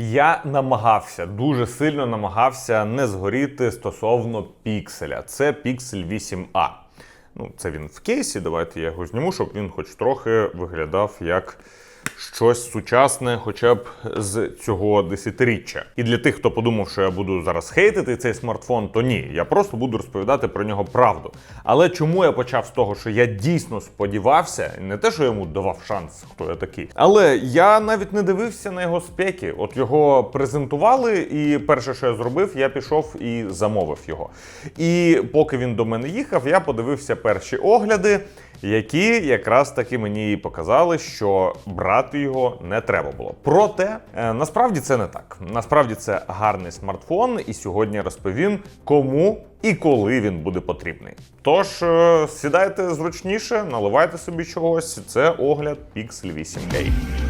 Я намагався, дуже сильно намагався не згоріти стосовно пікселя. Це піксель 8А. Ну, це він в кейсі. Давайте я його зніму, щоб він хоч трохи виглядав як щось сучасне, хоча б з цього десятиріччя. І для тих, хто подумав, що я буду зараз хейтити цей смартфон, то ні, я просто буду розповідати про нього правду. Але чому я почав з того, що я дійсно сподівався, не те, що йому давав шанс, хто я такий, але я навіть не дивився на його спеки. От його презентували, і перше, що я зробив, я пішов і замовив його. І поки він до мене їхав, я подивився перші огляди які якраз таки мені показали, що брати його не треба було. Проте е, насправді це не так. Насправді це гарний смартфон, і сьогодні розповім, кому і коли він буде потрібний. Тож е, сідайте зручніше, наливайте собі чогось. Це огляд Pixel 8a.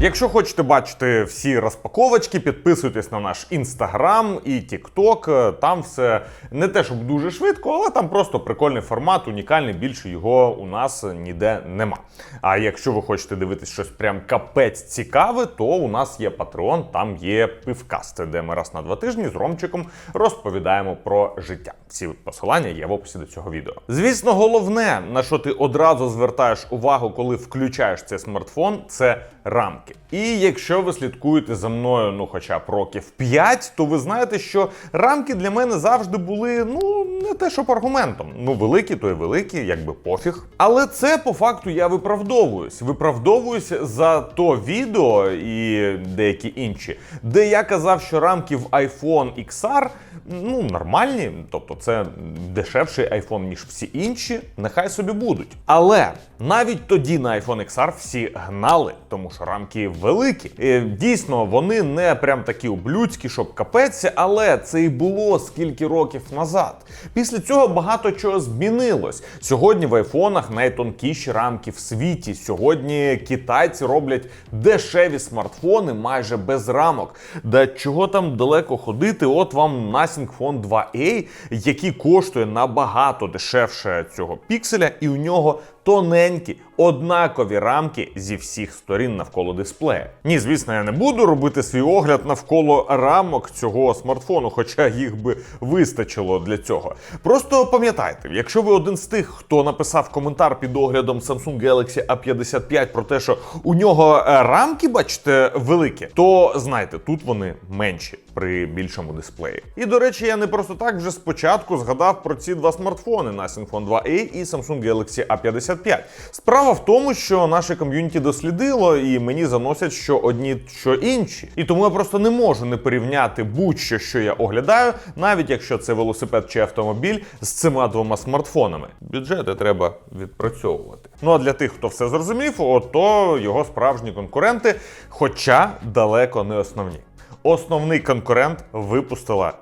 Якщо хочете бачити всі розпаковочки, підписуйтесь на наш інстаграм і тікток. Там все не те, щоб дуже швидко, але там просто прикольний формат, унікальний. Більше його у нас ніде нема. А якщо ви хочете дивитись щось прям капець цікаве, то у нас є Patreon, там є пивкаст, де ми раз на два тижні з Ромчиком розповідаємо про життя. Всі посилання є в описі до цього відео. Звісно, головне, на що ти одразу звертаєш увагу, коли включаєш цей смартфон, це рамки. І якщо ви слідкуєте за мною, ну хоча б років 5, то ви знаєте, що рамки для мене завжди були ну не те, щоб аргументом. Ну великі, то й великі, якби пофіг. Але це по факту я виправдовуюсь. Виправдовуюсь за то відео і деякі інші, де я казав, що рамки в iPhone XR ну нормальні, тобто це дешевший iPhone, ніж всі інші, нехай собі будуть. Але навіть тоді на iPhone XR всі гнали, тому що рамки великі. І, дійсно, вони не прям такі ублюдські, щоб капець, але це і було скільки років назад. Після цього багато чого змінилось. Сьогодні в айфонах найтонкіші рамки в світі. Сьогодні китайці роблять дешеві смартфони майже без рамок. Да чого там далеко ходити? От вам Nothing Phone 2A, який коштує набагато дешевше цього пікселя, і у нього тоненькі, однакові рамки зі всіх сторін навколо дисплея. Ні, звісно, я не буду робити свій огляд навколо рамок цього смартфону, хоча їх би вистачило для цього. Просто пам'ятайте, якщо ви один з тих, хто написав коментар під оглядом Samsung Galaxy A55 про те, що у нього е, рамки, бачите, великі, то знайте, тут вони менші при більшому дисплеї. І до речі, я не просто так вже спочатку згадав про ці два смартфони Nothing Phone 2A і Samsung Galaxy A55. Справа в тому, що наше ком'юніті дослідило, і мені заносять, що одні, що інші. І тому я просто не можу не порівняти будь-що, що я оглядаю, навіть якщо це велосипед чи автомобіль з цими двома смартфонами. Бюджети треба відпрацьовувати. Ну а для тих, хто все зрозумів, ото його справжні конкуренти, хоча далеко не основні. Основний конкурент випустила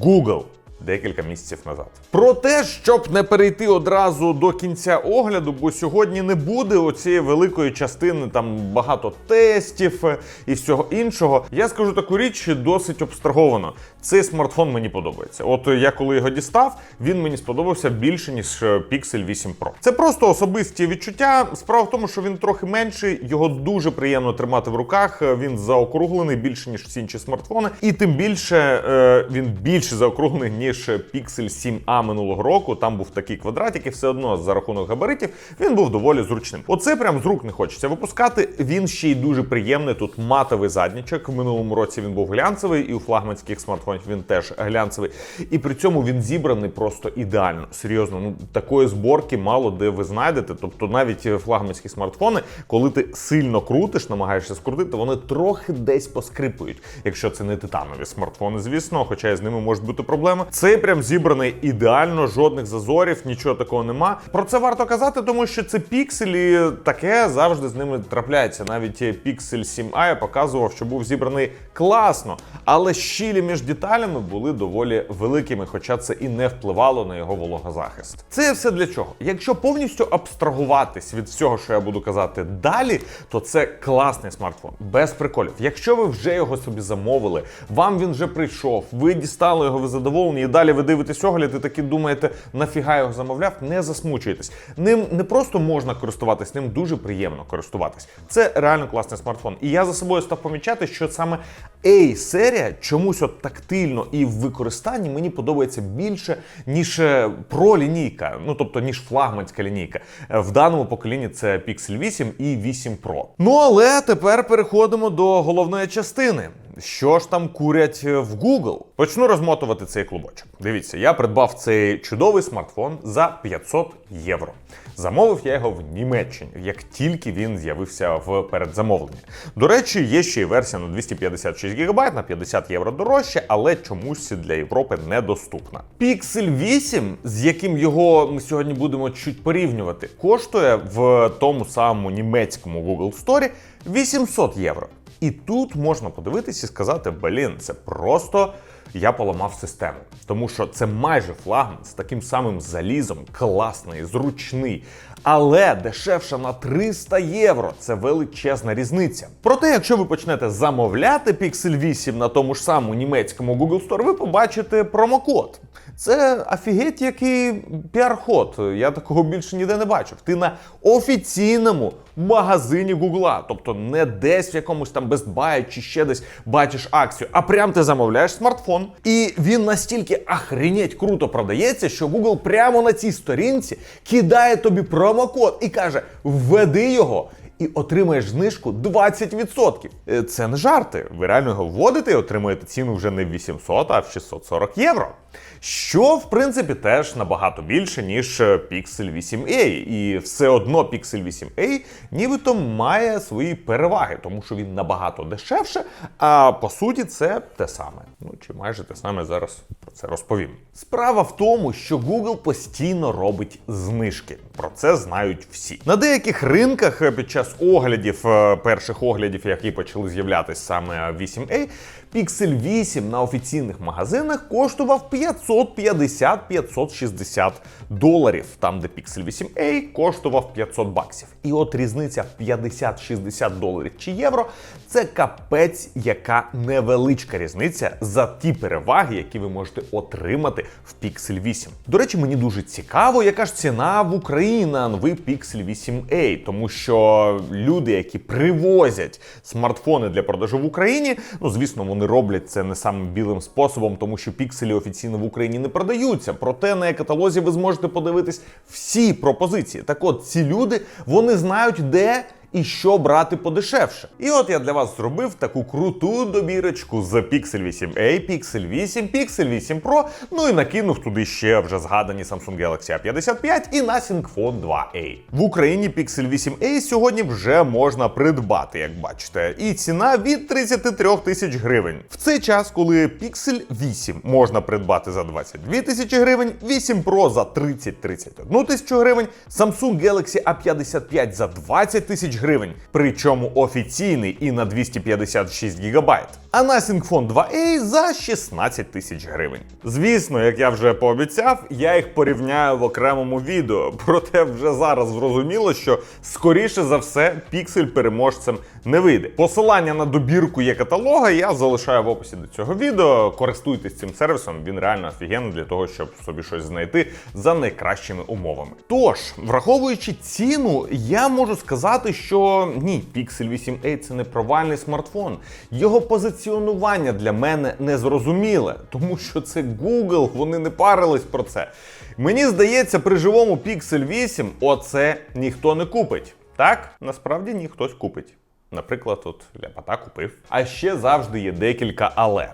Google декілька місяців назад. Про те, щоб не перейти одразу до кінця огляду, бо сьогодні не буде оцієї великої частини, там багато тестів і всього іншого. Я скажу таку річ досить обстраговано. Цей смартфон мені подобається. От я коли його дістав, він мені сподобався більше ніж Pixel 8 Pro. Це просто особисті відчуття. Справа в тому, що він трохи менший, його дуже приємно тримати в руках. Він заокруглений більше ніж всі інші смартфони, і тим більше е, він більше заокруглений ніж Pixel 7a минулого року. Там був такий квадратик, і все одно за рахунок габаритів він був доволі зручним. Оце прям з рук не хочеться випускати. Він ще й дуже приємний. Тут матовий заднічок. В минулому році він був глянцевий, і у флагманських смартфонів він теж глянцевий. І при цьому він зібраний просто ідеально. Серйозно, ну такої зборки мало де ви знайдете. Тобто навіть флагманські смартфони, коли ти сильно крутиш, намагаєшся скрутити, вони трохи десь поскрипують. Якщо це не титанові смартфони, звісно, хоча і з ними можуть бути проблеми. Цей прям зібраний ідеально, жодних зазорів, нічого такого нема. Про це варто казати, тому що це пікселі, таке завжди з ними трапляється. Навіть Pixel 7a я показував, що був зібраний класно, але щілі між деталями були доволі великими, хоча це і не впливало на його вологозахист. Це все для чого? Якщо повністю абстрагуватись від всього, що я буду казати далі, то це класний смартфон, без приколів. Якщо ви вже його собі замовили, вам він вже прийшов, ви дістали його, ви задоволені. Далі ви дивитесь огляд і таки думаєте, нафіга його замовляв, не засмучуйтесь. Ним не просто можна користуватись, ним дуже приємно користуватись. Це реально класний смартфон. І я за собою став помічати, що саме A-серія чомусь от тактильно і в використанні мені подобається більше, ніж е, Pro лінійка, ну тобто ніж флагманська лінійка. В даному поколінні це Pixel 8 і 8 Pro. Ну але тепер переходимо до головної частини. Що ж там курять е, в Google? Почну розмотувати цей клубочок. Дивіться, я придбав цей чудовий смартфон за 500 євро. Замовив я його в Німеччині, як тільки він з'явився в передзамовленні. До речі, є ще й версія на 256 ГБ на 50 євро дорожче, але чомусь для Європи недоступна. Pixel 8, з яким його ми сьогодні будемо чуть порівнювати, коштує в тому самому німецькому Google Store 800 євро. І тут можна подивитись і сказати: блін, це просто я поламав систему. Тому що це майже флагман з таким самим залізом, класний, зручний, але дешевше на 300 євро. Це величезна різниця. Проте, якщо ви почнете замовляти Pixel 8 на тому ж самому німецькому Google Store, ви побачите промокод. Це офігеть який піар-ход. Я такого більше ніде не бачив. Ти на офіційному магазині Гугла, тобто не десь в якомусь там Best Buy чи ще десь бачиш акцію, а прям ти замовляєш смартфон. І він настільки охренеть круто продається, що Google прямо на цій сторінці кидає тобі промокод і каже: введи його. І отримаєш знижку 20%. Е, Це не жарти. Ви реально його вводите і отримуєте ціну вже не в 800, а в 640 євро. Що, в принципі, теж набагато більше, ніж е, Pixel 8a. І все одно Pixel 8a нібито має свої переваги, тому що він набагато дешевше, а по суті це те саме. Ну чи майже те саме зараз про це розповім. Справа в тому, що Google постійно робить знижки. Про це знають всі. На деяких ринках е, під час оглядів, е, перших оглядів, які почали з'являтися саме 8a, Pixel 8 на офіційних магазинах коштував 550-560 доларів, там де Pixel 8a коштував 500 баксів. І от різниця 50-60 доларів чи євро це капець, яка невеличка різниця за ті переваги, які ви можете отримати в Pixel 8. До речі, мені дуже цікаво, яка ж ціна в Україні на новий Pixel 8a, тому що люди, які привозять смартфони для продажу в Україні, ну звісно, вони роблять це не самим білим способом, тому що пікселі офіційно в Україні не продаються. Проте на екаталозі ви зможете подивитись всі пропозиції. Так от ці люди вони знають, де і що брати подешевше. І от я для вас зробив таку круту добірочку з Pixel 8a, Pixel 8, Pixel 8 Pro, ну і накинув туди ще вже згадані Samsung Galaxy A55 і Nothing Phone 2a. В Україні Pixel 8a сьогодні вже можна придбати, як бачите, і ціна від 33 тисяч гривень. В цей час, коли Pixel 8 можна придбати за 22 тисячі гривень, 8 Pro за 30-31 тисячу гривень, Samsung Galaxy A55 за 20 тисяч гривень, причому офіційний і на 256 гігабайт. А Nothing Phone 2a за 16 тисяч гривень. Звісно, як я вже пообіцяв, я їх порівняю в окремому відео. Проте вже зараз зрозуміло, що скоріше за все Pixel переможцем не вийде. Посилання на добірку є каталога, я залишаю в описі до цього відео. Користуйтесь цим сервісом, він реально офігенний для того, щоб собі щось знайти за найкращими умовами. Тож, враховуючи ціну, я можу сказати, що ні, Pixel 8a це не провальний смартфон. Його позиціонування для мене не зрозуміле, тому що це Google, вони не парились про це. Мені здається, при живому Pixel 8 оце ніхто не купить. Так, насправді ні, хтось купить. Наприклад, от ляпота купив. А ще завжди є декілька але.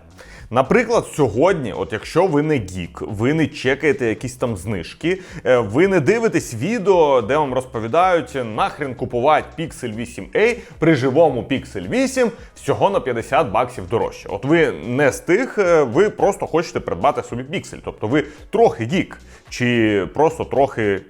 Наприклад, сьогодні, от якщо ви не гік, ви не чекаєте якісь там знижки, е, ви не дивитесь відео, де вам розповідають нахрен купувати Pixel 8a при живому Pixel 8 всього на 50 баксів дорожче. От ви не з тих, е, ви просто хочете придбати собі Pixel. Тобто ви трохи гік, чи просто трохи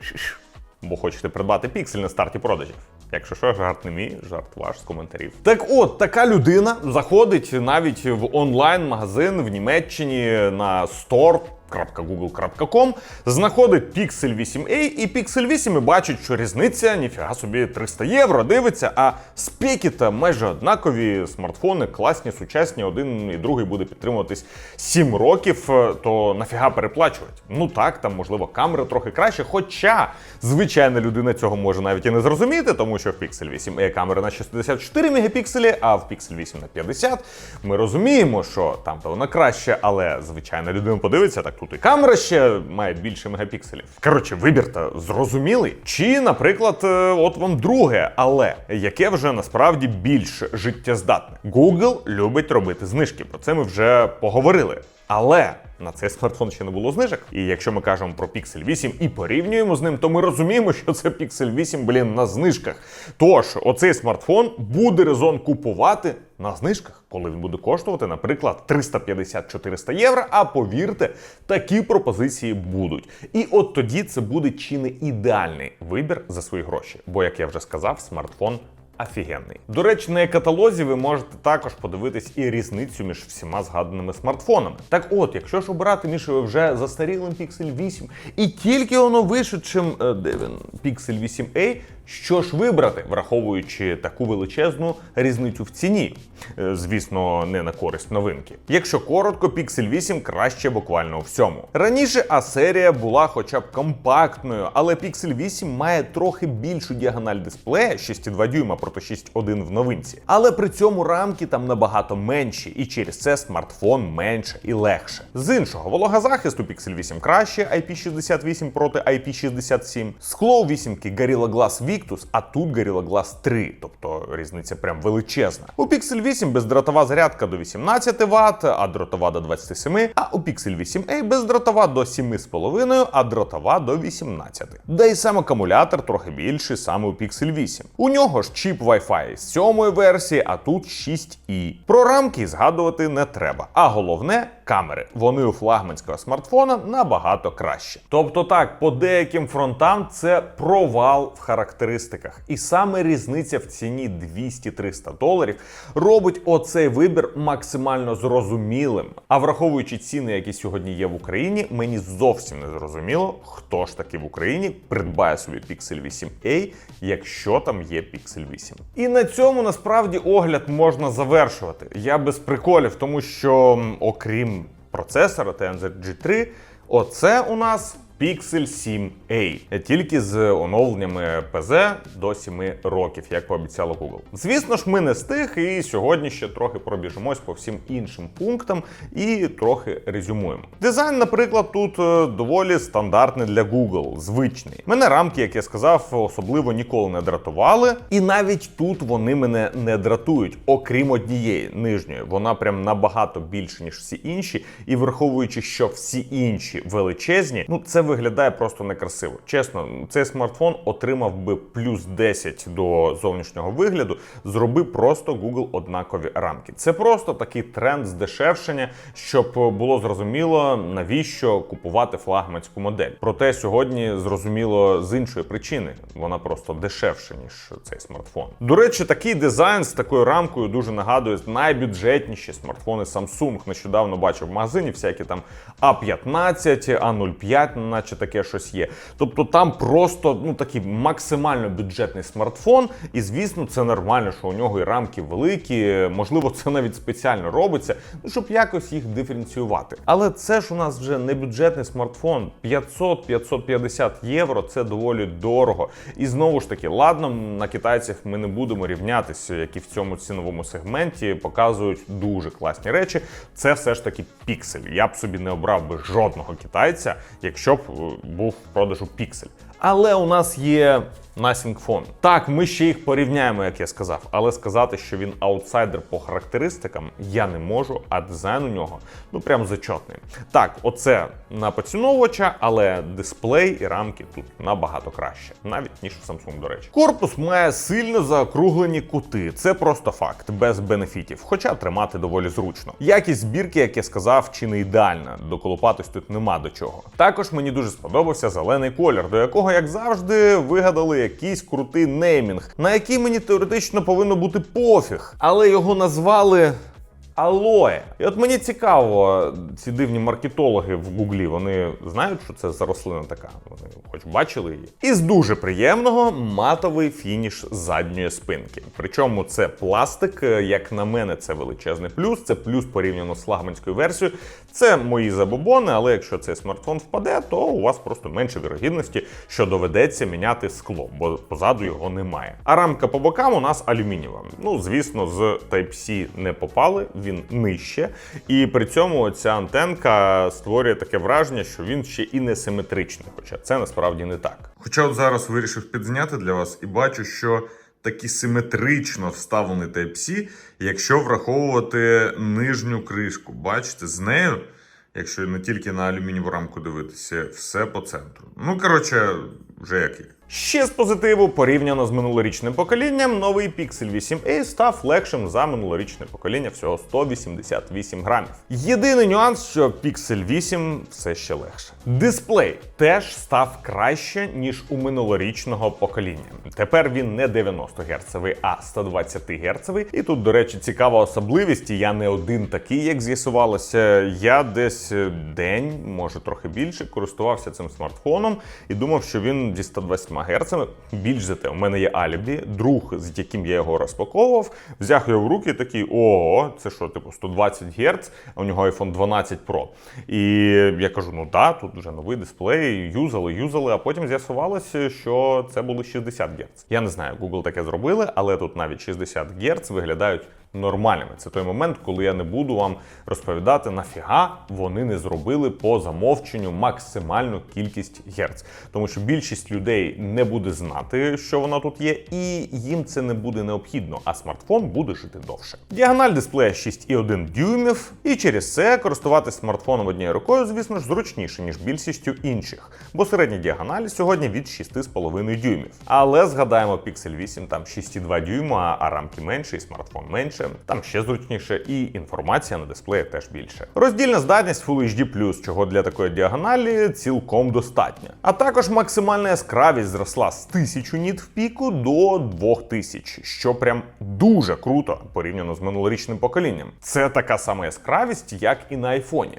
бо хочете придбати піксель на старті продажів. Якщо що, жарт не мій, жарт ваш з коментарів. Так от, така людина заходить навіть в онлайн-магазин в Німеччині на стор www.google.com, знаходить Pixel 8a і Pixel 8 і бачить, що різниця ніфіга собі 300 євро. Дивиться, а спеки та майже однакові смартфони, класні, сучасні, один і другий буде підтримуватись 7 років, е, то нафіга переплачувати? Ну так, там можливо камера трохи краще, хоча звичайна людина цього може навіть і не зрозуміти, тому що в Pixel 8a камера на 64 мегапікселі, а в Pixel 8 на 50. Ми розуміємо, що там то вона краще, але звичайна людина подивиться, так тут і камера ще має більше мегапікселів. Коротше, вибір та зрозумілий. Чи, наприклад, е, от вам друге, але яке вже насправді більш життєздатне. Google любить робити знижки. Про це ми вже поговорили. Але на цей смартфон ще не було знижок. І якщо ми кажемо про Pixel 8 і порівнюємо з ним, то ми розуміємо, що це Pixel 8, блін, на знижках. Тож, оцей смартфон буде резон купувати на знижках, коли він буде коштувати, наприклад, 350-400 євро. А повірте, такі пропозиції будуть. І от тоді це буде чи не ідеальний вибір за свої гроші. Бо, як я вже сказав, смартфон офігенний. До речі, на каталозі ви можете також подивитись і різницю між всіма згаданими смартфонами. Так от, якщо ж обирати між вже застарілим Pixel 8 і тільки воно вишедшим, е, де він, Pixel 8a, що ж вибрати, враховуючи таку величезну різницю в ціні? Е, Звісно, не на користь новинки. Якщо коротко, Pixel 8 краще буквально у всьому. Раніше А-серія була хоча б компактною, але Pixel 8 має трохи більшу діагональ дисплея 6,2 дюйма проти 6,1 в новинці. Але при цьому рамки там набагато менші, і через це смартфон менше і легше. З іншого, вологозахист у Pixel 8 краще, IP68 проти IP67. Скло у 8 Gorilla Glass Victus, а тут Gorilla Glass 3, тобто різниця прям величезна. У Pixel 8 бездротова зарядка до 18 Вт, а дротова до 27, а у Pixel 8a бездротова до 7,5, а дротова до 18. Да і сам акумулятор трохи більший саме у Pixel 8. У нього ж чіп Wi-Fi з 7 версії, а тут 6i. Про рамки згадувати не треба. А головне камери. Вони у флагманського смартфона набагато краще. Тобто так, по деяким фронтам це провал в характеристиках. І саме різниця в ціні 200-300 доларів робить оцей вибір максимально зрозумілим. А враховуючи ціни, які сьогодні є в Україні, мені зовсім не зрозуміло, хто ж таки в Україні придбає собі Pixel 8a, якщо там є Pixel 8. І на цьому насправді огляд можна завершувати. Я без приколів, тому що окрім процесора TNZ G3, оце у нас Pixel 7a, тільки з оновленнями ПЗ до 7 років, як пообіцяло Google. Звісно ж, ми не з тих, і сьогодні ще трохи пробіжимось по всім іншим пунктам і трохи резюмуємо. Дизайн, наприклад, тут е, доволі стандартний для Google, звичний. Мене рамки, як я сказав, особливо ніколи не дратували, і навіть тут вони мене не дратують, окрім однієї нижньої. Вона прям набагато більше, ніж всі інші, і враховуючи, що всі інші величезні, ну це виглядає просто некрасиво. Чесно, цей смартфон отримав би плюс 10 до зовнішнього вигляду. Зроби просто Google однакові рамки. Це просто такий тренд здешевшення, щоб було зрозуміло, навіщо купувати флагманську модель. Проте сьогодні зрозуміло з іншої причини. Вона просто дешевша, ніж цей смартфон. До речі, такий дизайн з такою рамкою дуже нагадує найбюджетніші смартфони Samsung. Нещодавно бачив в магазині всякі там А15, А05, наче таке щось є. Тобто там просто ну такий максимально бюджетний смартфон, і звісно, це нормально, що у нього і рамки великі. Можливо, це навіть спеціально робиться, ну щоб якось їх диференціювати. Але це ж у нас вже не бюджетний смартфон. 500-550 євро це доволі дорого. І знову ж таки, ладно, на китайцях ми не будемо рівнятися, які в цьому ціновому сегменті показують дуже класні речі. Це все ж таки піксель. Я б собі не обрав би жодного китайця, якщо б був в продажу піксель. Але у нас є Nothing Phone. Так, ми ще їх порівняємо, як я сказав, але сказати, що він аутсайдер по характеристикам, я не можу, а дизайн у нього ну прям зачотний. Так, оце на поціновувача, але дисплей і рамки тут набагато краще, навіть ніж в Samsung, до речі. Корпус має сильно заокруглені кути. Це просто факт, без бенефітів, хоча тримати доволі зручно. Якість збірки, як я сказав, чи не ідеальна. Доколупатись тут нема до чого. Також мені дуже сподобався зелений колір, до якого, як завжди, вигадали якийсь крутий неймінг, на який мені теоретично повинно бути пофіг, але його назвали алоє. І от мені цікаво, ці дивні маркетологи в Гуглі, вони знають, що це за рослина така. Вони хоч бачили її. І з дуже приємного матовий фініш задньої спинки. Причому це пластик, е, як на мене, це величезний плюс. Це плюс порівняно з флагманською версією. Це мої забобони, але якщо цей смартфон впаде, то у вас просто менше вірогідності, що доведеться міняти скло, бо позаду його немає. А рамка по бокам у нас алюмінієва. Ну, звісно, з Type-C не попали, він нижче. І при цьому ця антенка створює таке враження, що він ще і не симетричний, хоча це насправді не так. Хоча от зараз вирішив підзняти для вас і бачу, що такі симетрично вставлений Type-C, якщо враховувати нижню кришку. Бачите, з нею, якщо не тільки на алюмінієву рамку дивитися, все по центру. Ну, коротше, вже як є. Ще з позитиву, порівняно з минулорічним поколінням, новий Pixel 8a став легшим за минулорічне покоління всього 188 грамів. Єдиний нюанс, що Pixel 8 все ще легше. Дисплей теж став краще, ніж у минулорічного покоління. Тепер він не 90 Гц, а 120 Гц. І тут, до речі, цікава особливість. і Я не один такий, як з'ясувалося. Я десь день, може трохи більше, користувався цим смартфоном і думав, що він зі 120 Гц. Більш за те, у мене є алібі, друг, з яким я його розпаковував, взяв його в руки такий: ого, це що, типу 120 Гц, а у нього iPhone 12 Pro. І я кажу: ну да, тут вже новий дисплей, юзали, юзали, а потім з'ясувалося, що це були 60 Гц. Я не знаю, Google таке зробили, але тут навіть 60 Гц виглядають. Нормальними. Це той момент, коли я не буду вам розповідати, нафіга вони не зробили по замовченню максимальну кількість герц. Тому що більшість людей не буде знати, що вона тут є, і їм це не буде необхідно, а смартфон буде жити довше. Діагональ дисплея 6,1 дюймів, і через це користуватися смартфоном однією рукою, звісно ж, зручніше, ніж більшістю інших, бо середня діагональ сьогодні від 6,5 дюймів. Але згадаємо Pixel 8, там 6,2 дюйма, а рамки менше, і смартфон менше. Там ще зручніше, і інформація на дисплеї теж більше. Роздільна здатність Full HD+, чого для такої діагоналі цілком достатньо. А також максимальна яскравість зросла з 1000 ніт в піку до 2000, що прям дуже круто порівняно з минулорічним поколінням. Це така сама яскравість, як і на айфоні.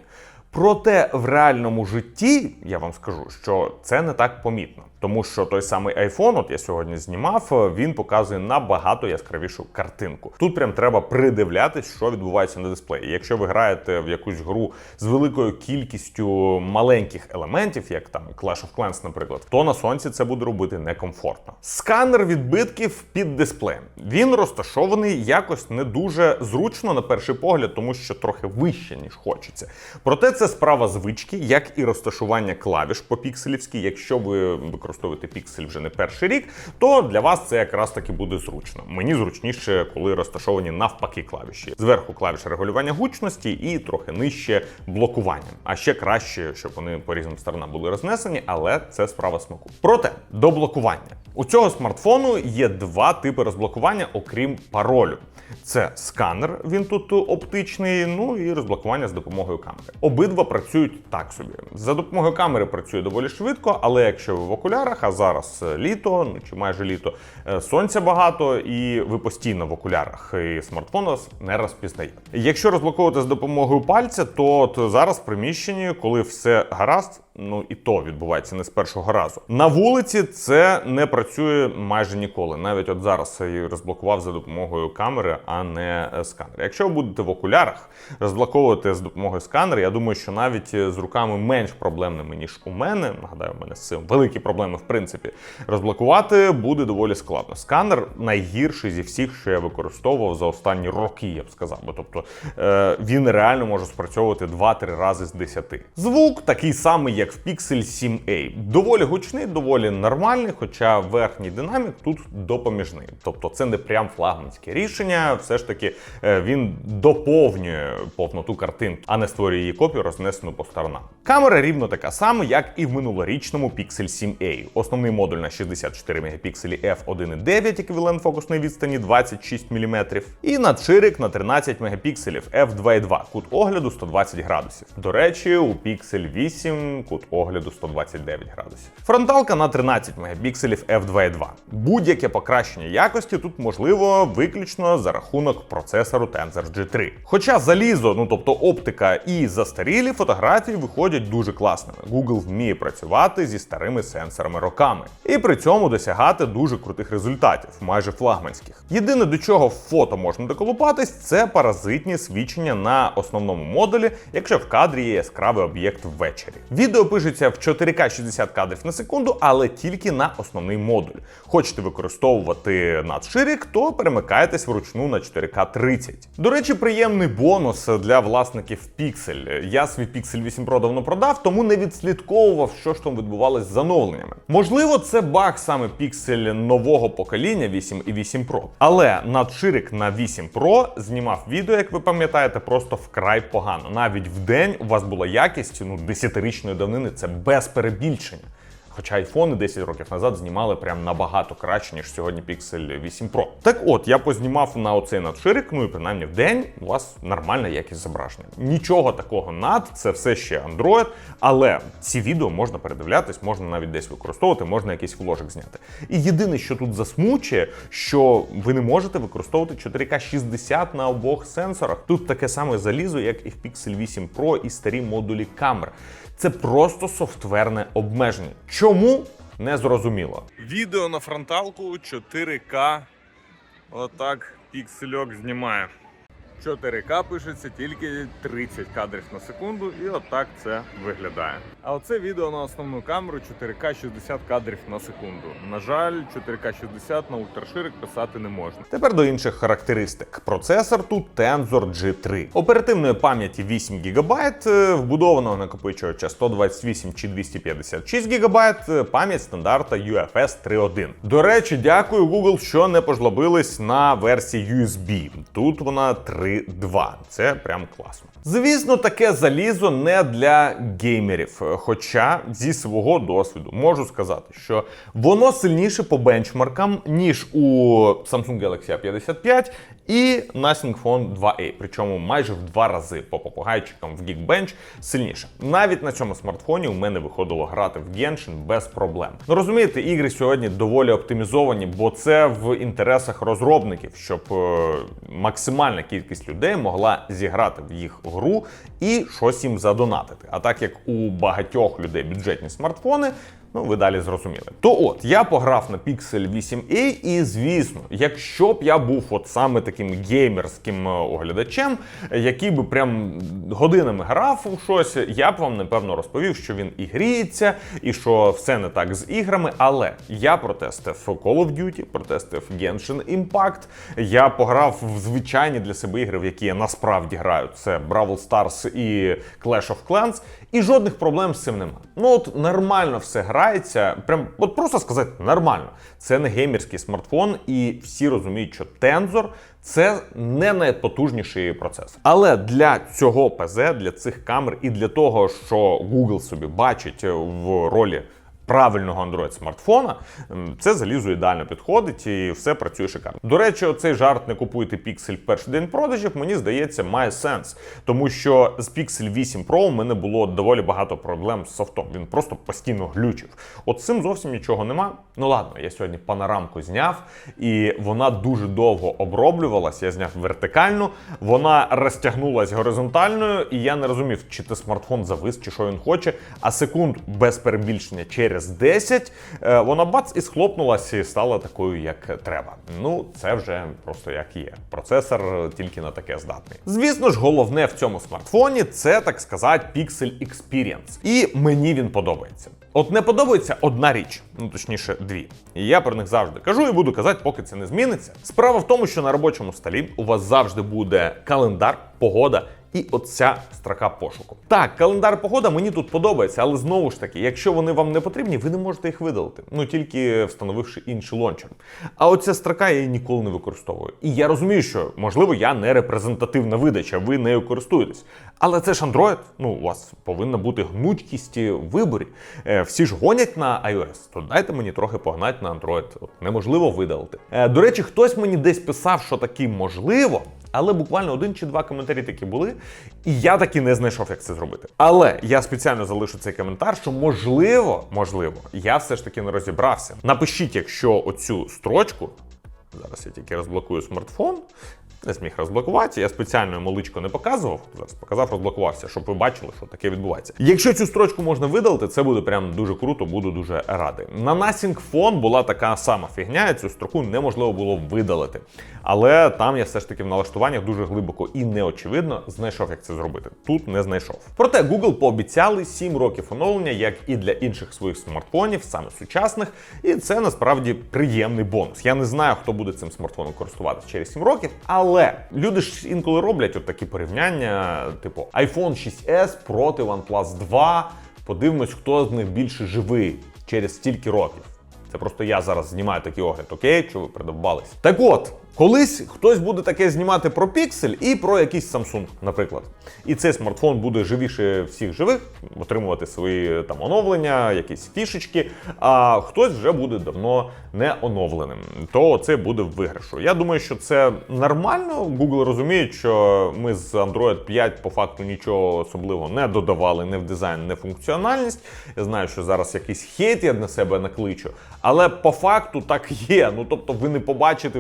Проте в реальному житті я вам скажу, що це не так помітно. Тому що той самий iPhone, от я сьогодні знімав, він показує набагато яскравішу картинку. Тут прям треба придивлятись, що відбувається на дисплеї. Якщо ви граєте в якусь гру з великою кількістю маленьких елементів, як там Clash of Clans, наприклад, то на сонці це буде робити некомфортно. Сканер відбитків під дисплеєм. Він розташований якось не дуже зручно на перший погляд, тому що трохи вище, ніж хочеться. Проте це справа звички, як і розташування клавіш по пікселівськи. Якщо ви використовуєте піксель вже не перший рік, то для вас це якраз таки буде зручно. Мені зручніше, коли розташовані навпаки клавіші. Зверху клавіш регулювання гучності і трохи нижче блокування. А ще краще, щоб вони по різним сторонам були рознесені, але це справа смаку. Проте до блокування у цього смартфону є два типи розблокування, окрім паролю. Це сканер, він тут оптичний, ну і розблокування з допомогою камери. Обидва працюють так собі. За допомогою камери працює доволі швидко, але якщо ви в окулярах, а зараз літо, ну чи майже літо, е, сонця багато, і ви постійно в окулярах, і смартфон вас не розпізнає. Якщо розблоковувати з допомогою пальця, то от зараз в приміщенні, коли все гаразд, ну і то відбувається не з першого разу. На вулиці це не працює майже ніколи. Навіть от зараз я її розблокував за допомогою камери, а не е, сканера. Якщо ви будете в окулярах розблоковувати з допомогою сканера, я думаю, що навіть е, з руками менш проблемними, ніж у мене. Нагадаю, у мене з цим великі проблеми, в принципі. Розблокувати буде доволі складно. Сканер найгірший зі всіх, що я використовував за останні роки, я б сказав. би. Тобто е, він реально може спрацьовувати 2-3 рази з 10. Звук такий самий, як в Pixel 7a. Доволі гучний, доволі нормальний, хоча верхній динамік тут допоміжний. Тобто це не прям флагманське рішення, все ж таки е, він доповнює повноту картинки, а не створює її копію, рознесену по сторонам. Камера рівно така сама, як і в минулорічному Pixel 7a. Основний модуль на 64 мегапікселі f1.9, еквівалент фокусної відстані 26 мм, і надширик на 13 мегапікселів f2.2, кут огляду 120 градусів. До речі, у Pixel 8 кут огляду 129 градусів. Фронталка на 13 мегапікселів f2.2. Будь-яке покращення якості тут можливо виключно за рахунок процесору Tensor G3. Хоча залізо, ну тобто оптика і застарілі фотографії виходять дуже класними. Google вміє працювати зі старими сенсорами роками і при цьому досягати дуже крутих результатів, майже флагманських. Єдине до чого фото можна доколупатись, це паразитні свідчення на основному модулі, якщо в кадрі є яскравий об'єкт ввечері. Відео пишеться в 4К 60 кадрів на секунду, але тільки на основний модуль. Хочете використовувати надширик, то перемикайтесь вручну на 4К 30. До речі, приємний бонус для власників Pixel. Я свій Pixel 8 Pro давно продав, тому не відслідковував, що ж там відбувалось з замовленнями. Можливо, це баг саме Pixel нового покоління 8 і 8 Pro. Але надширик на 8 Pro знімав відео, як ви пам'ятаєте, просто вкрай погано. Навіть в день у вас була якість ну 10-річної давнини. Це без перебільшення. Хоча айфони 10 років назад знімали прям набагато краще, ніж сьогодні Pixel 8 Pro. Так от, я познімав на оцей надширик, ну і принаймні в день у вас нормальна якість зображення. Нічого такого над, це все ще Android, але ці відео можна передивлятись, можна навіть десь використовувати, можна якийсь вложик зняти. І єдине, що тут засмучує, що ви не можете використовувати 4К 60 на обох сенсорах. Тут таке саме залізо, як і в Pixel 8 Pro і старі модулі камер. Це просто софтверне обмеження. Чому? Не зрозуміло. Відео на фронталку 4К. Отак піксельок знімає. 4К пишеться тільки 30 кадрів на секунду, і отак це виглядає. А оце відео на основну камеру 4К 60 кадрів на секунду. На жаль, 4К 60 на ультраширик писати не можна. Тепер до інших характеристик. Процесор тут Tensor G3. Оперативної пам'яті 8 ГБ, вбудованого накопичувача 128 чи 256 ГБ, пам'ять стандарта UFS 3.1. До речі, дякую Google, що не пожлобились на версії USB. Тут вона 3-2. Це прям класно. Звісно, таке залізо не для геймерів. Хоча зі свого досвіду можу сказати, що воно сильніше по бенчмаркам, ніж у Samsung Galaxy A55 і Nothing Phone 2A. Причому майже в два рази по попугайчикам в Geekbench сильніше. Навіть на цьому смартфоні у мене виходило грати в Genshin без проблем. Ну розумієте, ігри сьогодні доволі оптимізовані, бо це в інтересах розробників, щоб е, максимальна кількість людей могла зіграти в їх і щось їм задонатити. А так як у багатьох людей бюджетні смартфони. Ну, ви далі зрозуміли. То от я пограв на Pixel 8a, і звісно, якщо б я був от саме таким геймерським е, оглядачем, який би прям годинами грав у щось, я б вам напевно розповів, що він і гріється, і що все не так з іграми. Але я протестив Call of Duty, протестив Genshin Impact. Я пограв в звичайні для себе ігри, в які я насправді граю. Це Brawl Stars і Clash of Clans. І жодних проблем з цим нема. Ну от нормально все грається. Прям от просто сказати нормально. Це не геймерський смартфон, і всі розуміють, що Tensor це не найпотужніший процесор. Але для цього ПЗ, для цих камер і для того, що Google собі бачить в ролі. Правильного Android смартфона це залізо ідеально підходить і все працює шикарно. До речі, оцей жарт не купуйте Pixel перший день продажів, мені здається, має сенс, тому що з Pixel 8 Pro у мене було доволі багато проблем з софтом. Він просто постійно глючив. От цим зовсім нічого нема. Ну ладно, я сьогодні панорамку зняв, і вона дуже довго оброблювалась. Я зняв вертикальну, вона розтягнулась горизонтальною, і я не розумів, чи це смартфон завис, чи що він хоче. А секунд без перебільшення через 10 е, вона бац і схлопнулася і стала такою, як треба. Ну, це вже просто як є. Процесор тільки на таке здатний. Звісно ж, головне в цьому смартфоні це так сказати Pixel Experience. І мені він подобається. От не подобається одна річ, ну точніше, дві. І я про них завжди кажу і буду казати, поки це не зміниться. Справа в тому, що на робочому столі у вас завжди буде календар, погода. І оця строка пошуку. Так, календар погода мені тут подобається, але знову ж таки, якщо вони вам не потрібні, ви не можете їх видалити. Ну тільки встановивши інший лончер. А оця строка я її ніколи не використовую. І я розумію, що можливо я не репрезентативна видача, ви нею користуєтесь. Але це ж Android. Ну, у вас повинна бути гнучкість в виборі. Е, всі ж гонять на iOS, то дайте мені трохи погнати на Android. От, неможливо видалити. Е, до речі, хтось мені десь писав, що таки можливо. Але буквально один чи два коментарі такі були, і я таки не знайшов, як це зробити. Але я спеціально залишу цей коментар, що можливо, можливо, я все ж таки не розібрався. Напишіть, якщо оцю строчку. Зараз я тільки розблокую смартфон. Не зміг розблокувати. Я спеціально йому личко не показував. Зараз показав, розблокувався, щоб ви бачили, що таке відбувається. Якщо цю строчку можна видалити, це буде прям дуже круто, буду дуже радий. На Nothing Phone була така сама фігня, цю строку неможливо було видалити. Але там я все ж таки в налаштуваннях дуже глибоко і неочевидно знайшов, як це зробити. Тут не знайшов. Проте Google пообіцяли 7 років оновлення, як і для інших своїх смартфонів, саме сучасних, і це насправді приємний бонус. Я не знаю, хто буде цим смартфоном користуватися через 7 років, але люди ж інколи роблять от такі порівняння, типу iPhone 6s проти OnePlus 2. Подивимось, хто з них більше живий через стільки років. Це просто я зараз знімаю такий огляд, окей, що ви придобались. Так от, колись хтось буде таке знімати про Pixel і про якийсь Samsung, наприклад. І цей смартфон буде живіше всіх живих, отримувати свої там оновлення, якісь фішечки. А хтось вже буде давно не оновленим. То це буде в виграшу. Я думаю, що це нормально. Google розуміє, що ми з Android 5 по факту нічого особливого не додавали, не в дизайн, не в функціональність. Я знаю, що зараз якийсь хейт я на себе накличу, але по факту так є. Ну тобто, ви не побачите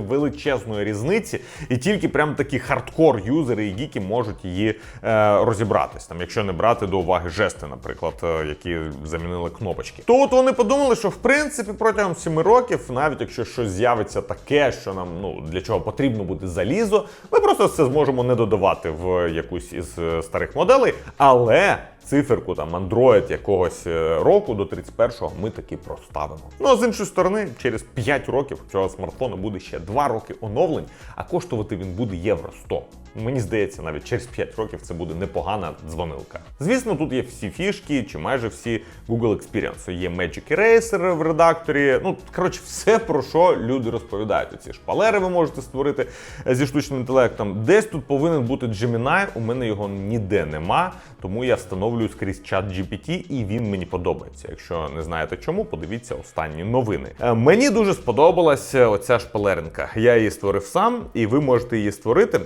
величезної різниці, і тільки прям такі хардкор юзери і гіки можуть її е, розібратись. Там, якщо не брати до уваги жести, наприклад, е, які замінили кнопочки. То от вони подумали, що в принципі протягом 7 років, навіть якщо щось з'явиться таке, що нам ну для чого потрібно буде залізо, ми просто це зможемо не додавати в якусь із е, старих моделей, але циферку там Android якогось е, року до 31-го ми таки проставимо. Ну а з іншої сторони, через 5 років цього смартфону буде ще 2 роки оновлень, а коштувати він буде євро 100. Мені здається, навіть через 5 років це буде непогана дзвонилка. Звісно, тут є всі фішки, чи майже всі Google Experience. Є Magic Eraser в редакторі. Ну, коротше, все про що люди розповідають. Ці шпалери ви можете створити е, зі штучним інтелектом. Десь тут повинен бути Gemini, у мене його ніде нема, тому я встановлюю скрізь чат GPT, і він мені подобається. Якщо не знаєте чому, подивіться останні новини. Е, Мені дуже сподобалася оця шпалеринка. Я її створив сам, і ви можете її створити.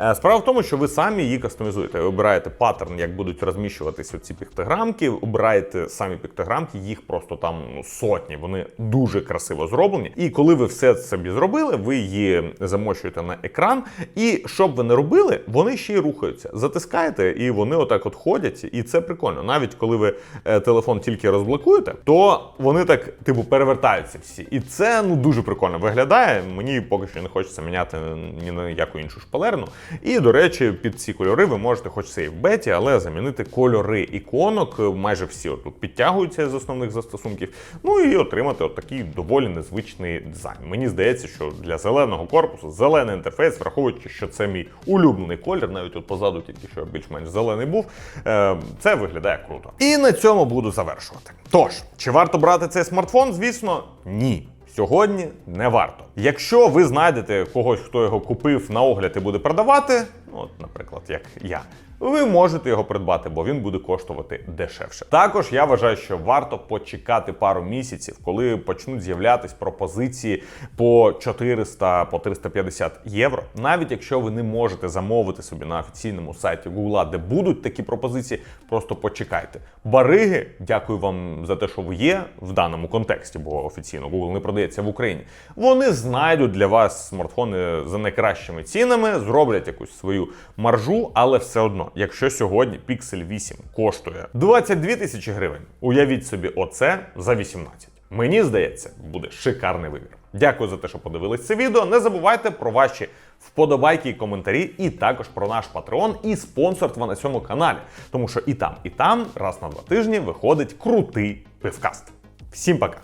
Е, Справа в тому, що ви самі її кастомізуєте. Ви обираєте паттерн, як будуть розміщуватися ці піктограмки, обираєте самі піктограмки, їх просто там ну, сотні. Вони дуже красиво зроблені. І коли ви все собі зробили, ви її замощуєте на екран. І щоб ви не робили, вони ще й рухаються. Затискаєте, і вони отак от ходять. І це прикольно. Навіть коли ви е, телефон тільки розблокуєте, то вони так типу перевертаються всі. І це ну дуже прикольно виглядає. Мені поки що не хочеться міняти ні на яку іншу шпалерну. І, до речі, під ці кольори ви можете, хоч це і в беті, але замінити кольори іконок. Майже всі отут підтягуються з основних застосунків. Ну і отримати от такий доволі незвичний дизайн. Мені здається, що для зеленого корпусу зелений інтерфейс, враховуючи, що це мій улюблений колір, навіть от позаду тільки що більш-менш зелений був. е, Це виглядає круто. І на цьому буду завершувати. Тож, чи варто брати цей смартфон? Звісно, ні. Сьогодні не варто. Якщо ви знайдете когось, хто його купив на огляд і буде продавати, ну, от, наприклад, як я, ви можете його придбати, бо він буде коштувати дешевше. Також я вважаю, що варто почекати пару місяців, коли почнуть з'являтись пропозиції по 400 по 350 євро. Навіть якщо ви не можете замовити собі на офіційному сайті Google, де будуть такі пропозиції, просто почекайте. Бариги, дякую вам за те, що ви є в даному контексті, бо офіційно Google не продається в Україні. Вони знайдуть для вас смартфони за найкращими цінами, зроблять якусь свою маржу, але все одно, якщо сьогодні Pixel 8 коштує 22 тисячі гривень, уявіть собі, оце за 18. Мені здається, буде шикарний вибір. Дякую за те, що подивились це відео. Не забувайте про ваші вподобайки і коментарі, і також про наш патреон і спонсорство на цьому каналі. Тому що і там, і там раз на два тижні виходить крутий пивкаст. Всім пока!